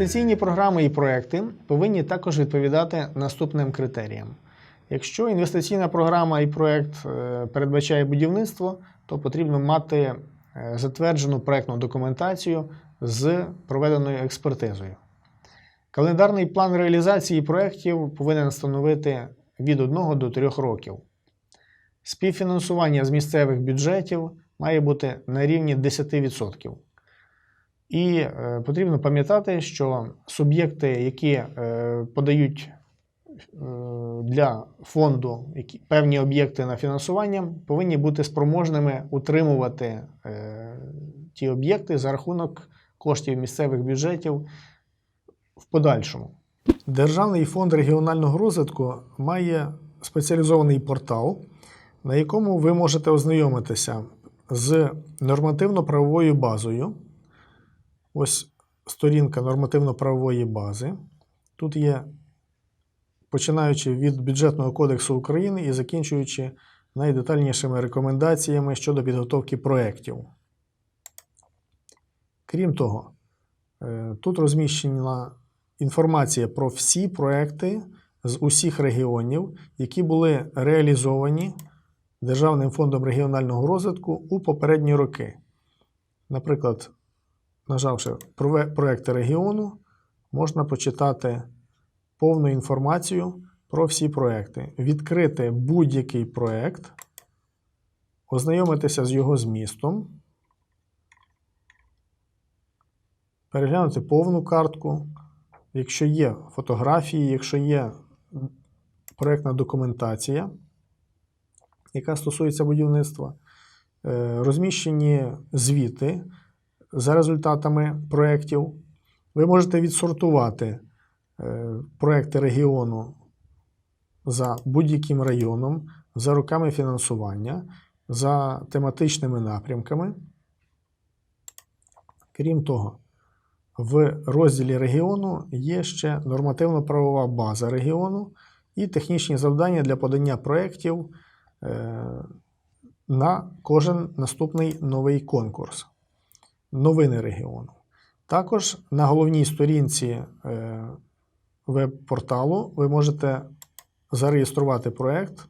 Інвестиційні програми і проекти повинні також відповідати наступним критеріям. Якщо інвестиційна програма і проект е, передбачає будівництво, то потрібно мати е, затверджену проектну документацію з проведеною експертизою. Календарний план реалізації проєктів повинен становити від 1 до 3 років. Співфінансування з місцевих бюджетів має бути на рівні 10%. І е, потрібно пам'ятати, що суб'єкти, які е, подають е, для фонду певні об'єкти на фінансування, повинні бути спроможними утримувати ті об'єкти за рахунок коштів місцевих бюджетів в подальшому. Державний фонд регіонального розвитку має спеціалізований портал, на якому ви можете ознайомитися з нормативно-правовою базою. Ось сторінка нормативно-правової бази. Тут є, починаючи від бюджетного кодексу України і закінчуючи найдетальнішими рекомендаціями щодо підготовки проєктів. Крім того, е, тут розміщена інформація про всі проекти з усіх регіонів, які були реалізовані Державним фондом регіонального розвитку у попередні роки. Наприклад, нажавши «Прове- проекти регіону, можна почитати повну інформацію про всі проекти, відкрити будь-який проект, ознайомитися з його змістом, переглянути повну картку, якщо є фотографії, якщо є проектна документація, яка стосується будівництва, е, розміщені звіти за результатами проєктів. Ви можете відсортувати е, проекти регіону за будь-яким районом, за роками фінансування, за тематичними напрямками. Крім того, в розділі регіону є ще нормативно-правова база регіону і технічні завдання для подання проєктів е, на кожен наступний новий конкурс. Новини регіону. Також на головній сторінці е, веб-порталу ви можете зареєструвати проєкт,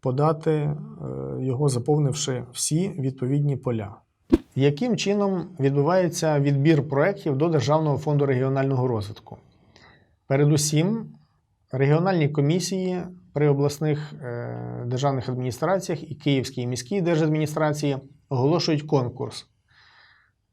подати е, його, заповнивши всі відповідні поля. Яким чином відбувається відбір проєктів до Державного фонду регіонального розвитку? Передусім, регіональні комісії при обласних е, державних адміністраціях і Київській міській держадміністрації оголошують конкурс.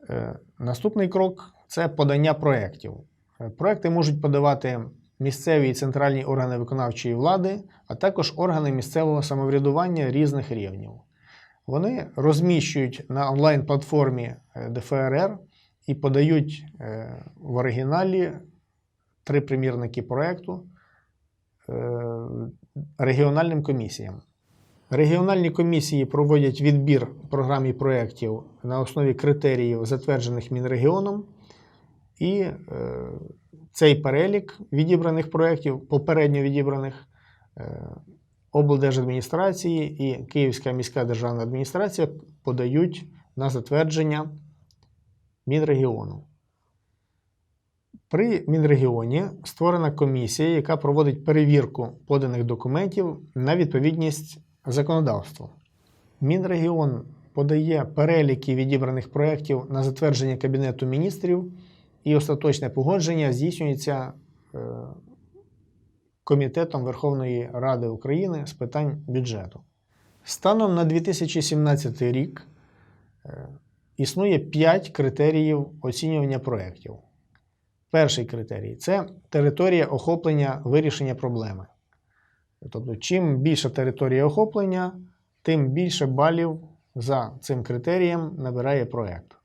Е, Наступний крок це подання проєктів. Е, Проекти можуть подавати місцеві і центральні органи виконавчої влади, а також органи місцевого самоврядування різних рівнів. Вони розміщують на онлайн-платформі е, ДФРР і подають в оригіналі три примірники проєкту регіональним комісіям. Регіональні комісії проводять відбір програм і проєктів на основі критеріїв, затверджених Мінрегіоном, і е, цей перелік відібраних проєктів, попередньо відібраних е, облдержадміністрації і Київська міська державна адміністрація подають на затвердження Мінрегіону. При Мінрегіоні створена комісія, яка проводить перевірку поданих документів на відповідність законодавству. Мінрегіон подає переліки відібраних проєктів на затвердження Кабінету міністрів, і остаточне погодження здійснюється е, Комітетом Верховної Ради України з питань бюджету. Станом на 2017 рік е, існує 5 критеріїв оцінювання проєктів. Перший критерій це територія охоплення вирішення проблеми. Тобто, чим більша територія охоплення, тим більше балів за цим критерієм набирає проєкт.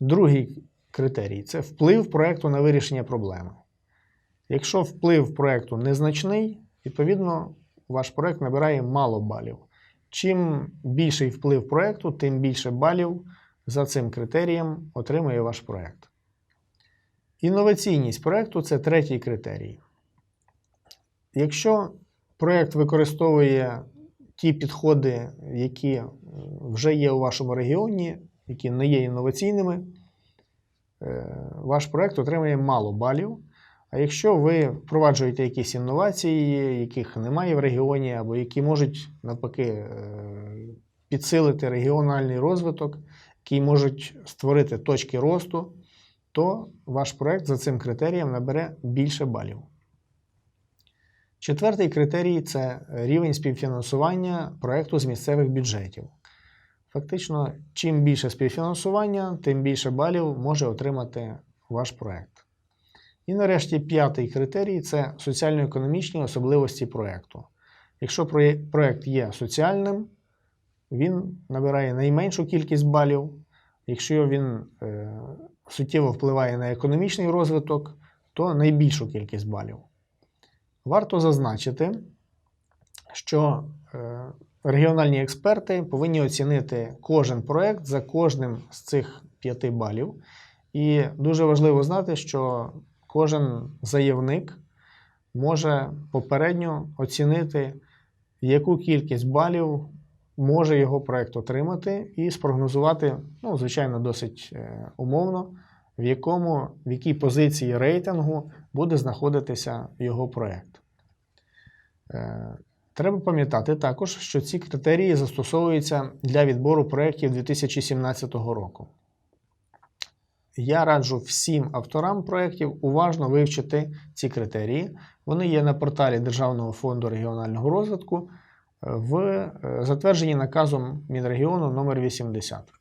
Другий критерій це вплив проєкту на вирішення проблеми. Якщо вплив проєкту незначний, відповідно, ваш проєкт набирає мало балів. Чим більший вплив проєкту, тим більше балів за цим критерієм отримує ваш проєкт. Інноваційність проєкту це третій критерій. Якщо проєкт використовує ті підходи, які е, вже є у вашому регіоні, які не є інноваційними, е, ваш проект отримає мало балів. А якщо ви впроваджуєте якісь інновації, яких немає в регіоні, або які можуть навпаки е, підсилити регіональний розвиток, які можуть створити точки росту, то ваш проект за цим критерієм набере більше балів. Четвертий критерій це рівень співфінансування проекту з місцевих бюджетів. Фактично, чим більше співфінансування, тим більше балів може отримати ваш проект. І нарешті п'ятий критерій це соціально-економічні особливості проекту. Якщо проє- проект є соціальним, він набирає найменшу кількість балів. Якщо він е, суттєво впливає на економічний розвиток, то найбільшу кількість балів. Варто зазначити, що е, регіональні експерти повинні оцінити кожен проект за кожним з цих п'яти балів. І дуже важливо знати, що кожен заявник може попередньо оцінити, яку кількість балів може його проект отримати, і спрогнозувати, ну, звичайно, досить е, умовно, в якому, в якій позиції рейтингу буде знаходитися його проект. Е, Треба пам'ятати також, що ці критерії застосовуються для відбору проєктів 2017 року. Я раджу всім авторам проєктів уважно вивчити ці критерії. Вони є на порталі Державного фонду регіонального розвитку е, в е, затвердженні наказом Мінрегіону номер 80.